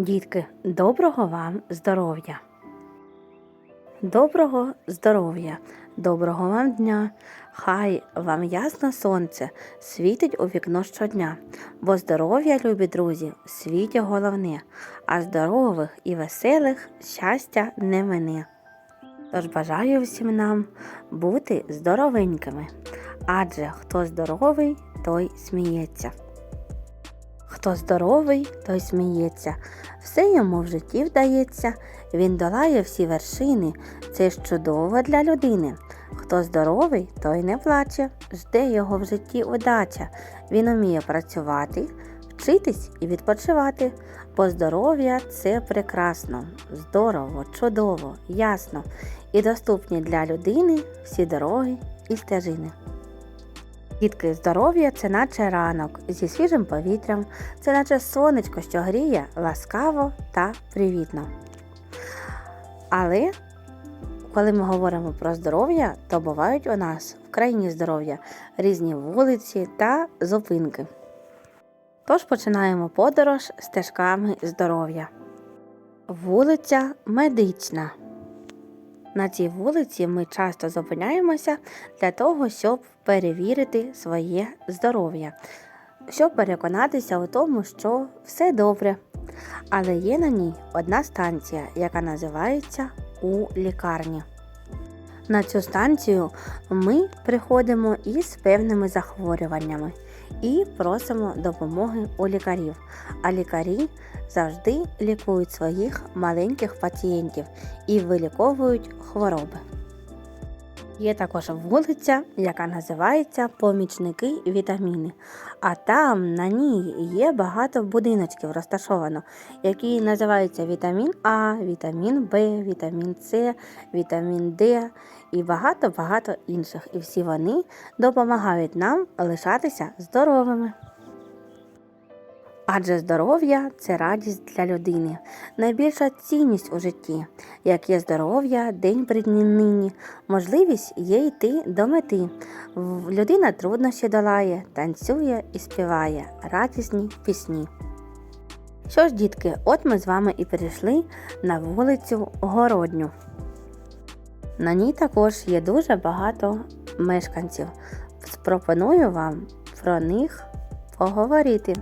Дітки, доброго вам здоров'я! Доброго здоров'я, доброго вам дня! Хай вам ясно сонце світить у вікно щодня, бо здоров'я, любі друзі, в світі головне, а здорових і веселих щастя не мене. Тож бажаю всім нам бути здоровенькими, адже хто здоровий, той сміється. Хто здоровий, той сміється, все йому в житті вдається, він долає всі вершини, це ж чудово для людини. Хто здоровий, той не плаче, жде його в житті удача. Він уміє працювати, вчитись і відпочивати, бо здоров'я це прекрасно, здорово, чудово, ясно. І доступні для людини всі дороги і стежини. Дітки, здоров'я це наче ранок зі свіжим повітрям, це наче сонечко, що гріє ласкаво та привітно. Але коли ми говоримо про здоров'я, то бувають у нас в країні здоров'я різні вулиці та зупинки. Тож починаємо подорож стежками здоров'я. Вулиця Медична. На цій вулиці ми часто зупиняємося для того, щоб перевірити своє здоров'я, щоб переконатися у тому, що все добре. Але є на ній одна станція, яка називається у лікарні. На цю станцію ми приходимо із певними захворюваннями і просимо допомоги у лікарів. А лікарі завжди лікують своїх маленьких пацієнтів і виліковують хвороби. Є також вулиця, яка називається Помічники вітаміни. А там на ній є багато будиночків розташовано, які називаються вітамін А, вітамін Б, вітамін С, вітамін Д і багато-багато інших. І всі вони допомагають нам лишатися здоровими. Адже здоров'я це радість для людини, найбільша цінність у житті. Як є здоров'я, день при можливість є йти до мети. Людина труднощі долає, танцює і співає радісні пісні. Що ж, дітки, от ми з вами і перейшли на вулицю Городню. На ній також є дуже багато мешканців. Пропоную вам про них поговорити.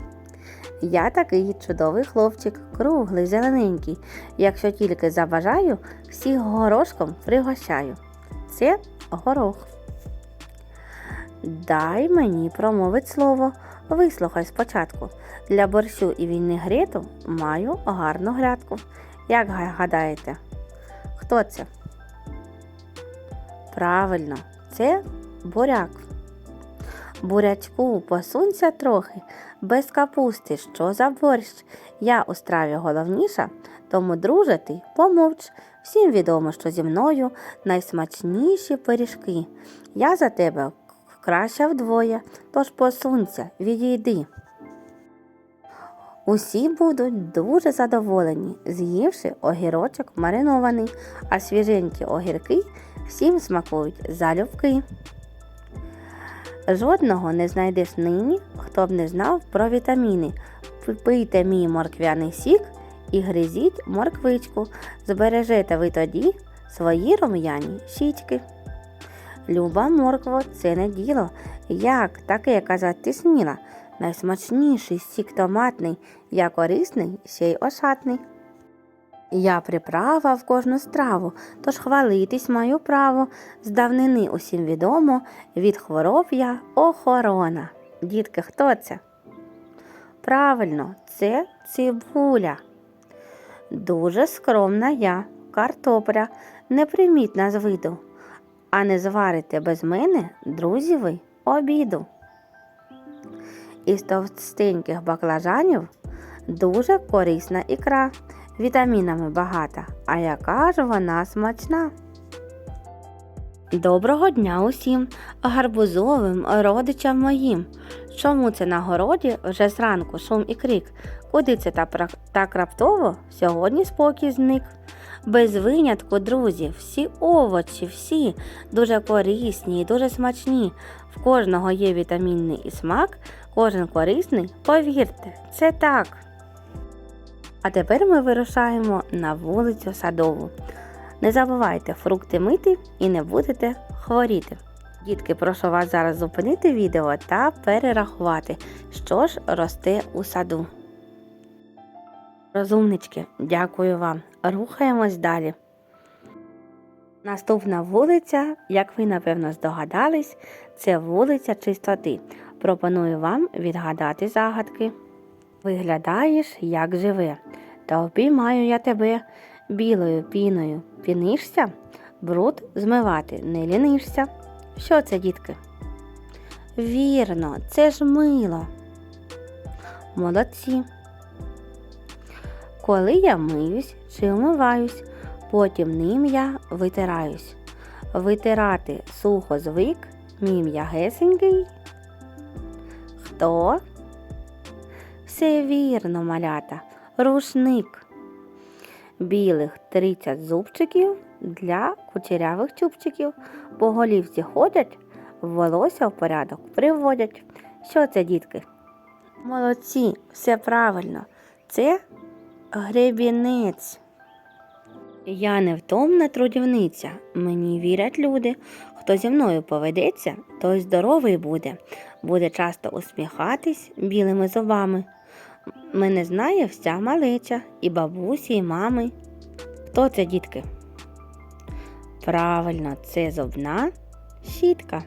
Я такий чудовий хлопчик, круглий, зелененький. Якщо тільки забажаю, всіх горошком пригощаю. Це горох. Дай мені промовить слово. Вислухай спочатку. Для борщу і вінегрету маю гарну грядку. Як гадаєте? Хто це? Правильно, це буряк. Бурячку, посунься трохи, без капусти, що за борщ. Я у страві головніша, тому, друже, ти помовч. Всім відомо, що зі мною найсмачніші пиріжки. Я за тебе краща вдвоє, тож посунься, відійди. Усі будуть дуже задоволені, з'ївши огірочок маринований, а свіженькі огірки всім смакують залюбки. Жодного не знайдеш нині, хто б не знав про вітаміни. Пийте мій морквяний сік і гризіть морквичку. Збережете ви тоді свої рум'яні щічки. Люба моркво, це не діло. Як таке казати сміла? Найсмачніший сік томатний, я корисний, ще й ошатний. Я приправа в кожну страву, тож хвалитись маю право. З давнини усім відомо, від хвороб я охорона. Дітки, хто це? Правильно, це цибуля. Дуже скромна я, картопля, непримітна з виду. А не зварите без мене, друзі ви, обіду. Із товстеньких баклажанів дуже корисна ікра, вітамінами багата, а яка ж вона смачна. Доброго дня усім, гарбузовим родичам моїм. Чому це на городі вже зранку шум і крик? Куди це та так раптово сьогодні спокій зник? Без винятку, друзі, всі овочі, всі дуже корисні і дуже смачні. В кожного є вітамінний і смак, кожен корисний, повірте, це так. А тепер ми вирушаємо на вулицю Садову. Не забувайте фрукти мити і не будете хворіти. Дітки, прошу вас зараз зупинити відео та перерахувати, що ж росте у саду. Розумнички, дякую вам. Рухаємось далі. Наступна вулиця, як ви напевно здогадались, це вулиця чистоти. Пропоную вам відгадати загадки. Виглядаєш, як живе, та обіймаю я тебе білою піною. Пінишся, бруд змивати не лінишся. Що це, дітки? Вірно, це ж мило. Молодці. Коли я миюсь чи вмиваюсь, потім ним я витираюсь. Витирати сухо звик, мій м'ягесенький. Хто? Все вірно, малята, рушник. Білих 30 зубчиків для кучерявих чубчиків. По голівці ходять, волосся в порядок приводять. Що це, дітки? Молодці, все правильно. Це гребінець. Я невтомна трудівниця. Мені вірять люди. Хто зі мною поведеться, той здоровий буде. Буде часто усміхатись білими зубами. Мене знає вся малеча, і бабусі, і мами. Хто це, дітки? Правильно, це зубна щітка.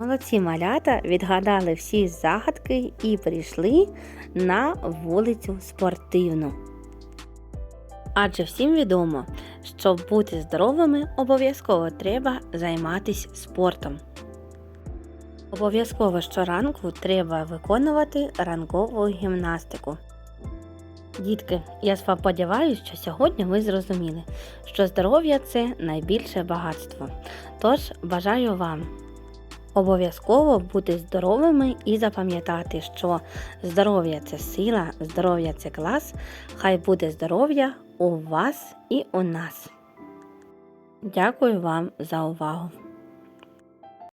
Молодці малята відгадали всі загадки і прийшли на вулицю спортивну. Адже всім відомо, щоб бути здоровими, обов'язково треба займатися спортом. Обов'язково щоранку треба виконувати ранкову гімнастику. Дітки, я сподіваюся, що сьогодні ви зрозуміли, що здоров'я це найбільше багатство. Тож бажаю вам обов'язково бути здоровими і запам'ятати, що здоров'я це сила, здоров'я це клас. Хай буде здоров'я у вас і у нас. Дякую вам за увагу!